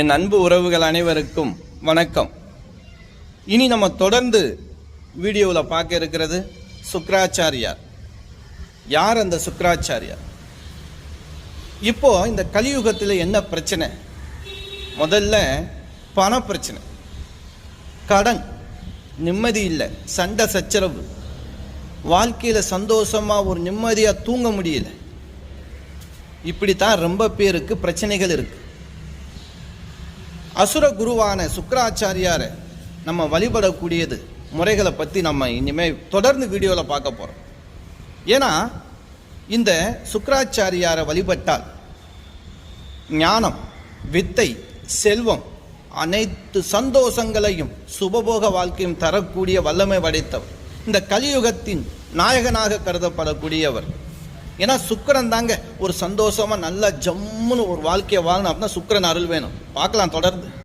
என் அன்பு உறவுகள் அனைவருக்கும் வணக்கம். இனி நம்ம தொடர்ந்து வீடியோவில் பார்க்க இருக்கிறது சுக்ராச்சாரியார் யார் அந்த சுக்ராச்சாரியார் இப்போ இந்த கலியுகத்தில் என்ன பிரச்சனை? முதல்ல பண பிரச்சனை கடன் நிம்மதி இல்லை சண்டை சச்சரவு. வாழ்க்கையில் சந்தோஷமாக ஒரு நிம்மதியாக தூங்க முடியல. இப்படித்தான் ரொம்ப பேருக்கு பிரச்சனைகள் இருக்குது அசுர குருவான சுக்கராச்சாரியாரை நம்ம வழிபடக்கூடியது முறைகளை பற்றி நம்ம இனிமேல் தொடர்ந்து வீடியோவில் பார்க்க போகிறோம் ஏன்னா இந்த சுக்கராச்சாரியாரை வழிபட்டால் ஞானம் வித்தை செல்வம் அனைத்து சந்தோஷங்களையும் சுபபோக வாழ்க்கையும் தரக்கூடிய வல்லமை படைத்தவர். இந்த கலியுகத்தின் நாயகனாக கருதப்படக்கூடியவர் ஏன்னா சுக்கரன் தாங்க ஒரு சந்தோஷமா நல்லா ஜம்முன்னு ஒரு வாழ்க்கையை வாழணும் அப்படின்னா சுக்கரன் அருள் வேணும். பார்க்கலாம் தொடர்ந்து.